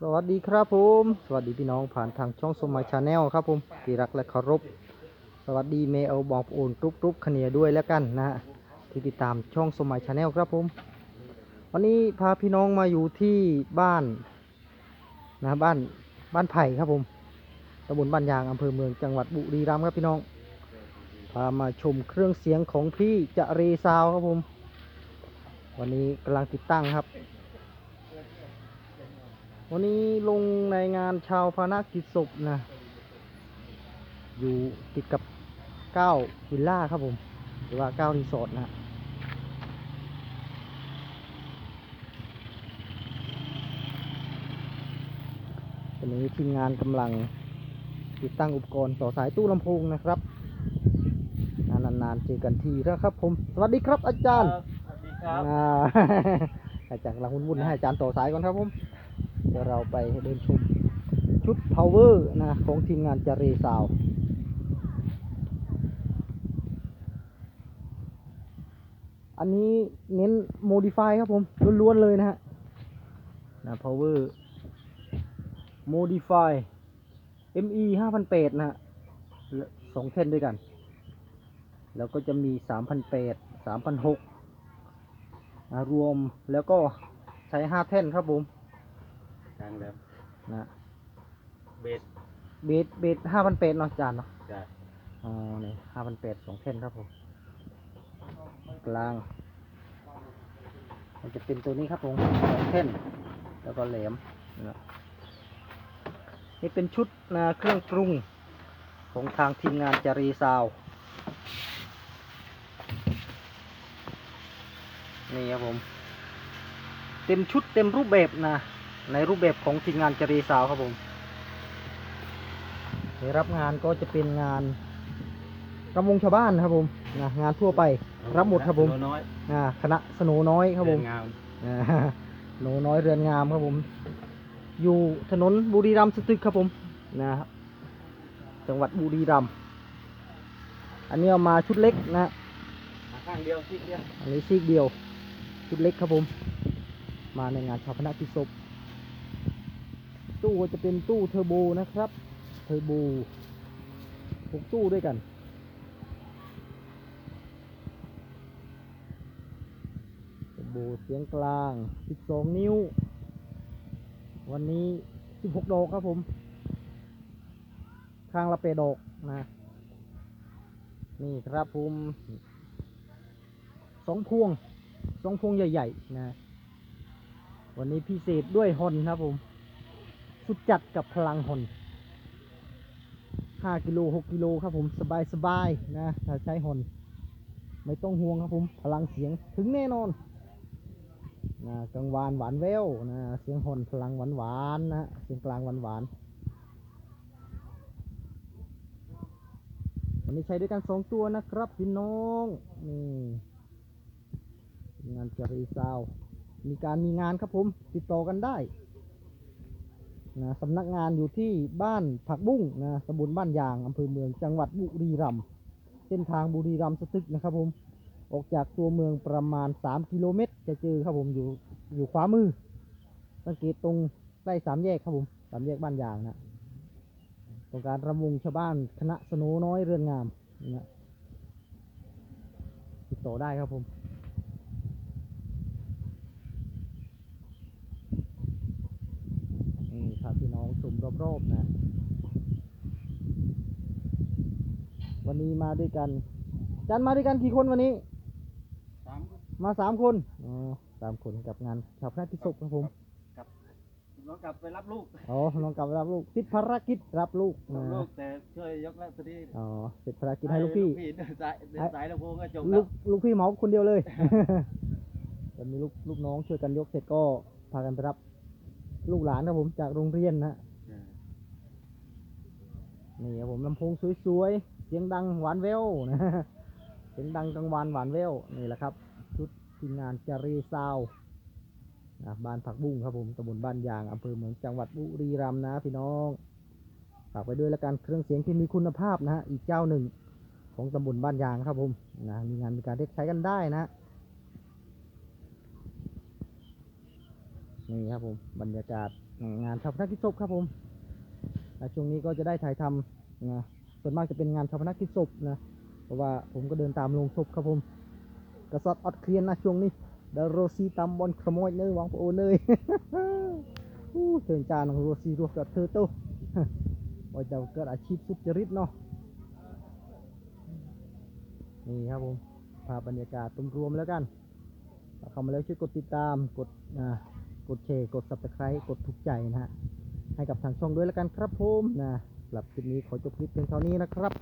สวัสดีครับผม สวัสดีพี่น้องผ่านทางช่องสมัยชาแนลครับผมที่รักและเคารพ สวัสดีเมลบอกโอนกรุ๊ปกรุ๊ปขเนียด้วยแล้วกันนะฮะที่ติดตามช่องสมัยชาแนลครับผม วันนี้พาพี่น้องมาอยู่ที่บ้านนะบ้านบ้านไผ่ครับผมตำบลบ้านยางอำเภอเมืองจังหวัดบุรีรัมย์ครับพี่น้องพามาชมเครื่องเสียงของพี่จะเรซาวครับผม วันนี้กำลังติดตั้งครับ วันนี้ลงในงานชาวพานักกิจศพนะ อยู่ติดกับเก้าวิลล่าครับผม หรือว่าเก้ารีสอร์ทนะตอนนี้ทีมงานกำลังติดตั้งอุปกรณ์ต่อสายตู้ลำโพงนะครับนานๆเจอกันทีแล้วครับผม สวัสดีครับอาจารย์ ครับอ่า อาจารย์กำลังวุ่นๆให้อาจารย์ต่อสายก่อนครับผม เดี๋ยวเราไปเดินชมชุด power นะของทีมงานจาเรซาว อันนี้เน้น modify ครับผมล้วนๆเลยนะฮะนะ power modify ME 5,800นะฮะและสองเส้นด้วยกัน แล้วก็จะมี3,800 3,600อ่า รวมแล้วก็ใช้5แท่นครับผมทางแล้วนะเบสเบสเบส5,800เนาะจานเนาะจ้ะอ๋อนี่5,800สองแท่นครับผมกลาง มันจะเป็นตัวนี้ครับผมสองแท่นแล้วก็แหลมนะนี่เป็นชุดนะเครื่องปรุงของทางทีมงานจารีซาว นี่ครับผม เต็มชุดเต็มรูปแบบนะ ในรูปแบบของทีมงานจารีซาวครับผมได้รับงานก็จะเป็นงานรำวงชาวบ้านครับผมนะงานทั่วไปรับหมดครับผมโลน้อยอ่าคณะสโนน้อยครับผมเดินงามอ่าหนูน้อยเรือนงามครับผม อยู่ถนนบุรีรัมย์สตึกครับผมนะครับจังหวัดบุรีรัมย์อันนี้เอามาชุดเล็กนะหาข้างเดียวที่เดียวอันนี้ซีกเดียว ชุดเล็กครับผม มาในงานชาพนักกิจศพตู้ก็จะเป็นตู้เทอร์โบนะครับ เทอร์โบหกตู้ด้วยกัน เทอร์โบเสียงกลาง 12 นิ้ว วันนี้ 16 ดอกครับผม ข้างละเปดอกนะ นี่ครับผมสองพวง สองพวงใหญ่ๆนะวันนี้พิเศษด้วยฮอนครับผมสุดจัดกับพลังฮอน5กิโล6กิโลครับผมสบายๆนะถ้าใช้ฮอนไม่ต้องห่วงครับผมพลังเสียงถึงแน่นอนนะกังวานหวานแววนะเสียงหอนพลังหวานหวานนะเสียงกลางหวานหวานวันนี้ใช้ด้วยกันสองตัวนะครับพี่น้องนี่ งานจรีซาวมีการมีงานครับผมติดต่อกันได้นะสำนักงานอยู่ที่บ้านผักบุ้งนะตำบลบ้านยางอำเภอเมืองจังหวัดบุรีรัมย์เส้นทางบุรีรัมย์สตึกนะครับผมออกจากตัวเมืองประมาณ 3 กิโลเมตร จะเจอครับผมอยู่อยู่ขวามือ สังเกตตรงใกล้สามแยกครับผมสามแยกบ้านยางนะตรงการรำวงชาวบ้านคณะสโนน้อยเรือนงามนะติดต่อได้ครับผมนี่ พาพี่น้องชมรอบๆนะ วันนี้มาด้วยกัน จันมาด้วยกันกี่คนวันนี้ สามมาสามคน อ๋อสามคนกับงานชาวพระกิจศพครับผม น้องกลับไปรับลูกอ๋อ น้องกลับมารับลูก ติดภารกิจรับลูกรับนะลูกแต่ช่วยยกแล้วพอดีอ๋อติดภารกิจให้ลูกพี่ เดินสายเดินสายลำโพงก็จบลูแล้วกลูกพี่เหมาคนเดียวเลยจะมีลูกลูกน้องช่วยกันยกเสร็จก็พากันไปรับ ลูกหลานครับผมจากโรงเรียนนะนี่ครับผมลำโพงสวยๆ เสียงดังหวานแววนะเสียงดังกลางวานหวานแววนี่แหละครับ ชุดทีมงานจารีซาวนะบ้านผักบุ้งครับผมตำบลบ้านยางอำเภอเมืองจังหวัดบุรีรัมย์นะพี่น้องฝากไปด้วยแล้วกันเครื่องเสียงที่มีคุณภาพนะฮะอีกเจ้าหนึ่งของตำบลบ้านยางครับผมนะมีงานมีการเรียกใช้กันได้นะ นี่ครับผมบรรยากาศงานชาปนกิจศพครับผมช่วงนี้ก็จะได้ถ่ายทำนะส่วนมากจะเป็นงานชาปนกิจศพนะเพราะว่าผมก็เดินตามโรงศพครับผมกระสอดอดเคลียนนะช่วงนี้เดยวโรซีตามบอลขโมยเนยวังโอเนยอู้เชิญจานของโรซีรวมกับเธอโตว่าจะเกิดอาชีพสุจริตเนาะนี่ครับผมภาพบรรยากาศรวมๆแล้วกันถ้าเข้ามาแล้วช่วยกดติดตามกดอ่า กดแชร์กด subscribe กดถูกใจนะฮะให้กับทางช่องด้วยแล้วกันครับผมนะสำหรับคลิปนี้ขอจบคลิปเพียงเท่านี้นะครับ